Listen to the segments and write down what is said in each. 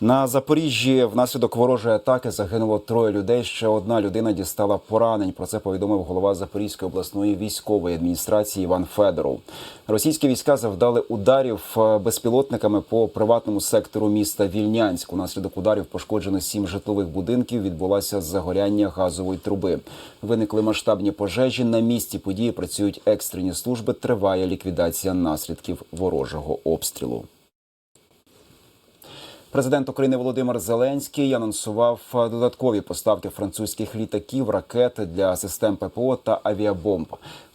На Запоріжжі внаслідок ворожої атаки загинуло троє людей. Ще одна людина дістала поранень. Про це повідомив голова Запорізької обласної військової адміністрації Іван Федоров. Російські війська завдали ударів е, безпілотниками по приватному сектору міста Вільнянськ. Унаслідок ударів пошкоджено сім житлових будинків. Відбулося загоряння газової труби. Виникли масштабні пожежі. На місці події працюють екстрені служби. Триває ліквідація наслідків ворожого обстрілу. Президент України Володимир Зеленський анонсував додаткові поставки французьких літаків, ракет для систем ППО та авіабомб.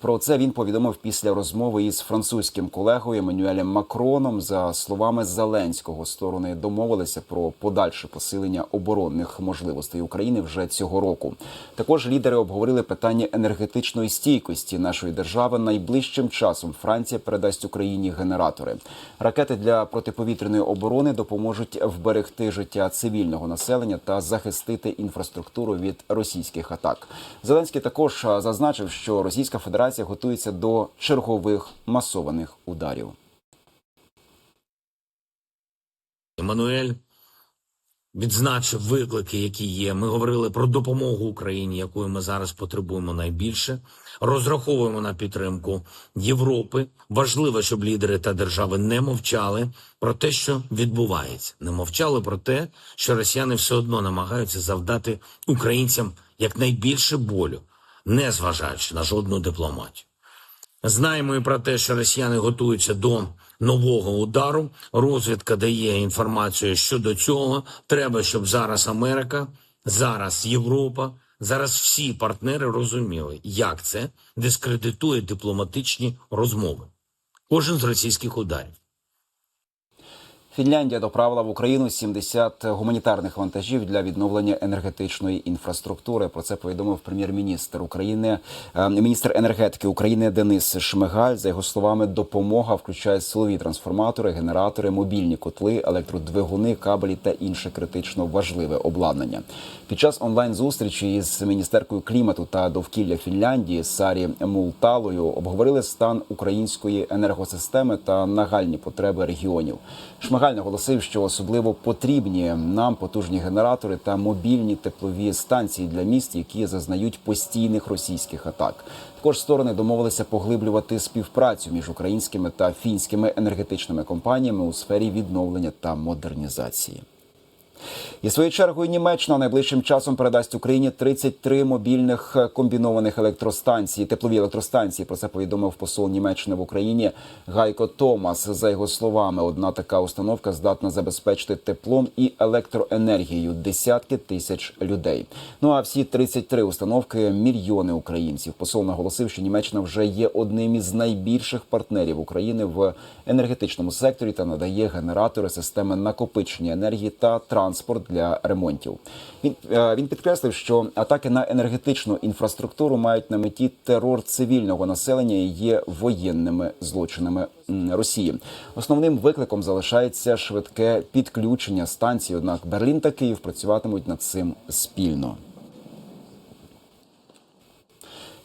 Про це він повідомив після розмови із французьким колегою Еммануелем Макроном. За словами Зеленського, сторони домовилися про подальше посилення оборонних можливостей України вже цього року. Також лідери обговорили питання енергетичної стійкості нашої держави. Найближчим часом Франція передасть Україні генератори. Ракети для протиповітряної оборони допоможуть вберегти життя цивільного населення та захистити інфраструктуру від російських атак. Зеленський також зазначив, що Російська Федерація готується до чергових масованих ударів. Еммануель відзначив виклики, які є. Ми говорили про допомогу Україні, якої ми зараз потребуємо найбільше. Розраховуємо на підтримку Європи. Важливо, щоб лідери та держави не мовчали про те, що відбувається, не мовчали про те, що росіяни все одно намагаються завдати українцям якнайбільше болю, не зважаючи на жодну дипломатію. Знаємо і про те, що росіяни готуються до нового удару. Розвідка дає інформацію щодо цього. Треба, щоб зараз Америка, зараз Європа, зараз всі партнери розуміли, як це дискредитує дипломатичні розмови. Кожен з російських ударів. Фінляндія доправила в Україну 70 гуманітарних вантажів для відновлення енергетичної інфраструктури. Про це повідомив прем'єр-міністр України, е, міністр енергетики України Денис Шмигаль. За його словами, допомога включає силові трансформатори, генератори, мобільні котли, електродвигуни, кабелі та інше критично важливе обладнання. Під час онлайн зустрічі із міністеркою клімату та довкілля Фінляндії Сарі Мулталою обговорили стан української енергосистеми та нагальні потреби регіонів. Шмигаль наголосив, що особливо потрібні нам потужні генератори та мобільні теплові станції для міст, які зазнають постійних російських атак. Також сторони домовилися поглиблювати співпрацю між українськими та фінськими енергетичними компаніями у сфері відновлення та модернізації. І своєю чергою Німеччина найближчим часом передасть Україні 33 мобільних е, комбінованих електростанції, теплові електростанції. Про це повідомив посол Німеччини в Україні Гайко Томас. За його словами, одна така установка здатна забезпечити теплом і електроенергією десятки тисяч людей. Ну а всі 33 установки мільйони українців. Посол наголосив, що Німеччина вже є одним із найбільших партнерів України в енергетичному секторі та надає генератори, системи накопичення енергії та транспорт для ремонтів. Він е, він підкреслив, що атаки на енергетичну інфраструктуру мають на меті терор цивільного населення і є воєнними злочинами Росії. Основним викликом залишається швидке підключення станцій. Однак Берлін та Київ працюватимуть над цим спільно.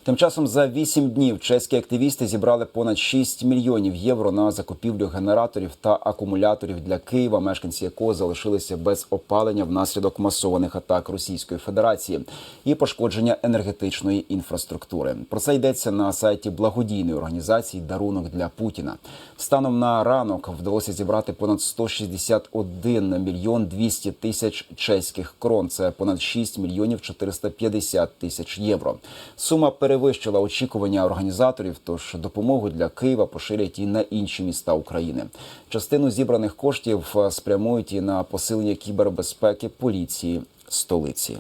Тим часом за 8 днів чеські активісти зібрали понад 6 мільйонів євро на закупівлю генераторів та акумуляторів для Києва, мешканці якого залишилися без опалення внаслідок масованих атак Російської Федерації і пошкодження енергетичної інфраструктури. Про це йдеться на сайті благодійної організації Дарунок для Путіна. Станом на ранок вдалося зібрати понад 161 мільйон 200 тисяч чеських крон. Це понад 6 мільйонів 450 тисяч євро. Сума перевищила очікування організаторів. Тож допомогу для Києва поширять і на інші міста України. Частину зібраних коштів е, спрямують і на посилення кібербезпеки поліції столиці.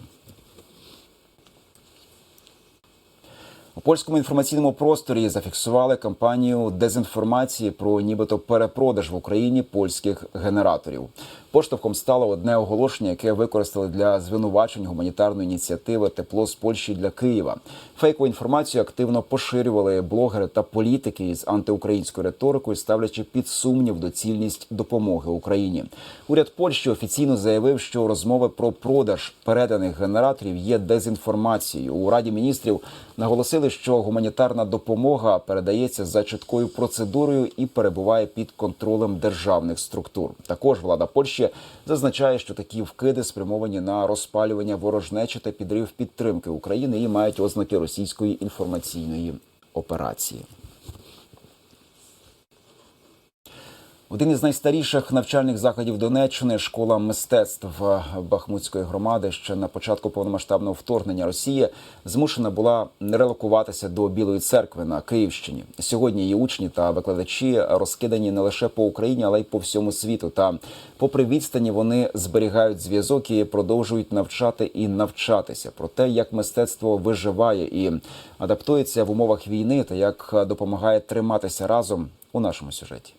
У польському інформаційному просторі зафіксували кампанію дезінформації про нібито перепродаж в Україні польських генераторів. Поштовхом стало одне оголошення, яке використали для звинувачень гуманітарної ініціативи Тепло з Польщі для Києва. Фейкову інформацію активно поширювали блогери та політики із антиукраїнською риторикою, ставлячи під сумнів доцільність допомоги Україні. Уряд Польщі офіційно заявив, що розмови про продаж переданих генераторів є дезінформацією. У раді міністрів Наголосили, що гуманітарна допомога передається за чіткою процедурою і перебуває під контролем державних структур. Також влада Польщі зазначає, що такі вкиди спрямовані на розпалювання ворожнечі та підрив підтримки України і мають ознаки російської інформаційної операції. Один із найстаріших навчальних закладів Донеччини школа мистецтв Бахмутської громади ще на початку повномасштабного вторгнення Росії змушена була релокуватися до Білої церкви на Київщині. Сьогодні її учні та викладачі розкидані не лише по Україні, але й по всьому світу. Та, попри відстані, вони зберігають зв'язок і продовжують навчати і навчатися про те, як мистецтво виживає і адаптується в умовах війни, та як допомагає триматися разом у нашому сюжеті.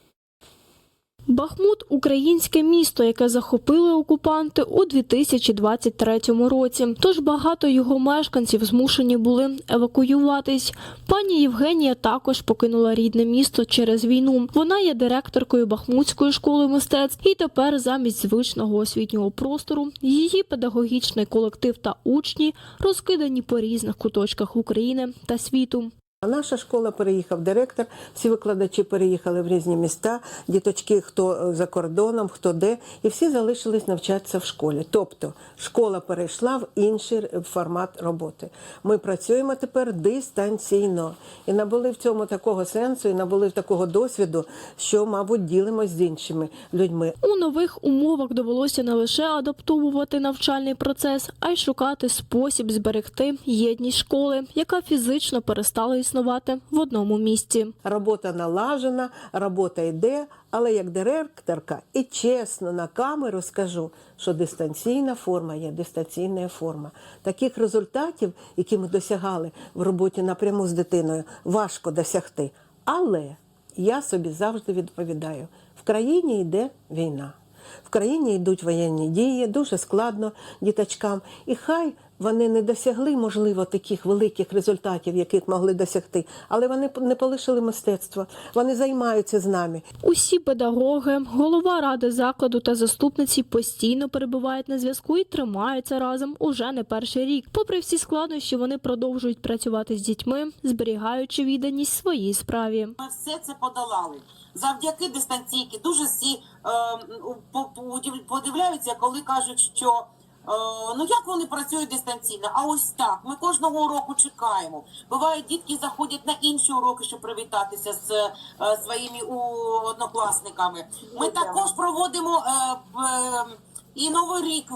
Бахмут українське місто, яке захопили окупанти у 2023 році. Тож багато його мешканців змушені були евакуюватись. Пані Євгенія також покинула рідне місто через війну. Вона є директоркою Бахмутської школи мистецтв, і тепер замість звичного освітнього простору її педагогічний колектив та учні розкидані по різних куточках України та світу. Наша школа переїхав директор, всі викладачі переїхали в різні міста, діточки, хто е, за кордоном, хто де, і всі залишились навчатися в школі. Тобто школа перейшла в інший формат роботи. Ми працюємо тепер дистанційно і набули в цьому такого сенсу, і набули такого досвіду, що, мабуть, ділимось з іншими людьми. У нових умовах довелося не лише адаптовувати навчальний процес, а й шукати спосіб зберегти єдність школи, яка фізично перестала існувати в одному місці. Робота налажена, робота йде, але як директорка і чесно на камеру скажу, що дистанційна форма є дистанційна форма. Таких результатів, які ми досягали в роботі напряму з дитиною, важко досягти. Але я собі завжди відповідаю: в країні йде війна. В країні йдуть воєнні дії, дуже складно діточкам. І хай вони не досягли, можливо, таких великих результатів, яких могли досягти, але вони не полишили мистецтво. Вони займаються з нами. Усі педагоги, голова ради закладу та заступниці постійно перебувають на зв'язку і тримаються разом уже не перший рік. Попри всі складнощі, вони продовжують працювати з дітьми, зберігаючи відданість своїй справі. Ми все це подолали. Завдяки дистанційки дуже всі е, подивляються, коли кажуть, що ну як вони працюють дистанційно. А ось так. Ми кожного уроку чекаємо. Бувають, дітки заходять на інші уроки, щоб привітатися з е, своїми однокласниками. Ми також проводимо е, в- і Новий рік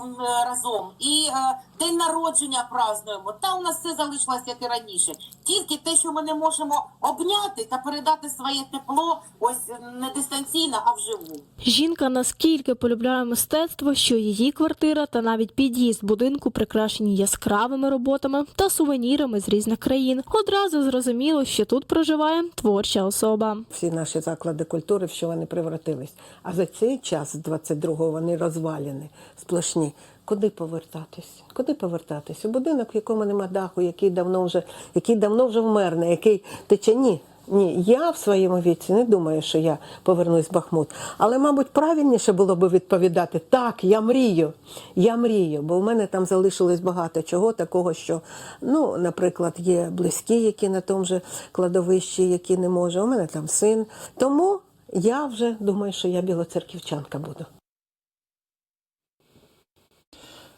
разом, і е, день народження празднуємо. Та у нас все залишилось як і раніше. Тільки те, що ми не можемо обняти та передати своє тепло, ось не дистанційно, а вживу. Жінка наскільки полюбляє мистецтво, що її квартира та навіть під'їзд будинку прикрашені яскравими роботами та сувенірами з різних країн. Одразу зрозуміло, що тут проживає творча особа. Всі наші заклади культури, в що вони превратились. А за цей час, з 22-го, вони розвалені, сплошні. Куди повертатись? Куди повертатись? У будинок, в якому нема даху, який давно вже, який давно вже вмерне, який тече. Ні. Ні, я в своєму віці не думаю, що я повернусь в Бахмут. Але, мабуть, правильніше було би відповідати так, я мрію. Я мрію, бо в мене там залишилось багато чого такого, що, ну, наприклад, є близькі, які на тому же кладовищі, які не можуть. У мене там син. Тому я вже думаю, що я білоцерківчанка буду.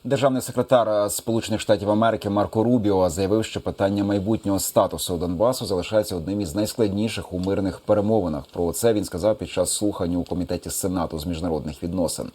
Державний секретар Сполучених Штатів Америки Марко Рубіо заявив, що питання майбутнього статусу Донбасу залишається одним із найскладніших у мирних перемовинах. Про це він сказав під час слухань у комітеті Сенату з міжнародних відносин.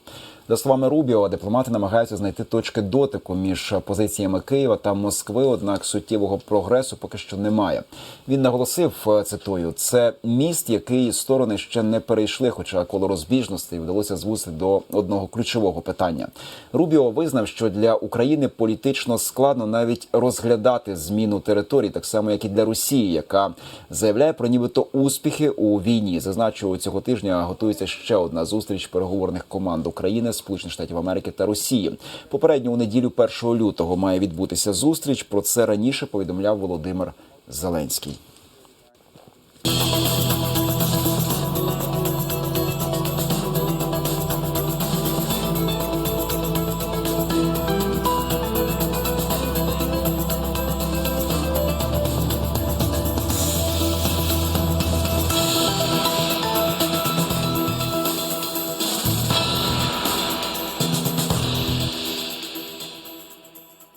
За словами Рубіо, дипломати намагаються знайти точки дотику між позиціями Києва та Москви, однак суттєвого прогресу поки що немає. Він наголосив е, цитую: це міст, який сторони ще не перейшли, хоча коло розбіжностей вдалося звузити до одного ключового питання. Рубіо визнав, що для України політично складно навіть розглядати зміну територій, так само як і для Росії, яка заявляє про нібито успіхи у війні. Зазначу, цього тижня готується ще одна зустріч переговорних команд України, Сполучених Штатів Америки та Росії. Попередньо у неділю 1 лютого має відбутися зустріч. Про це раніше повідомляв Володимир Зеленський.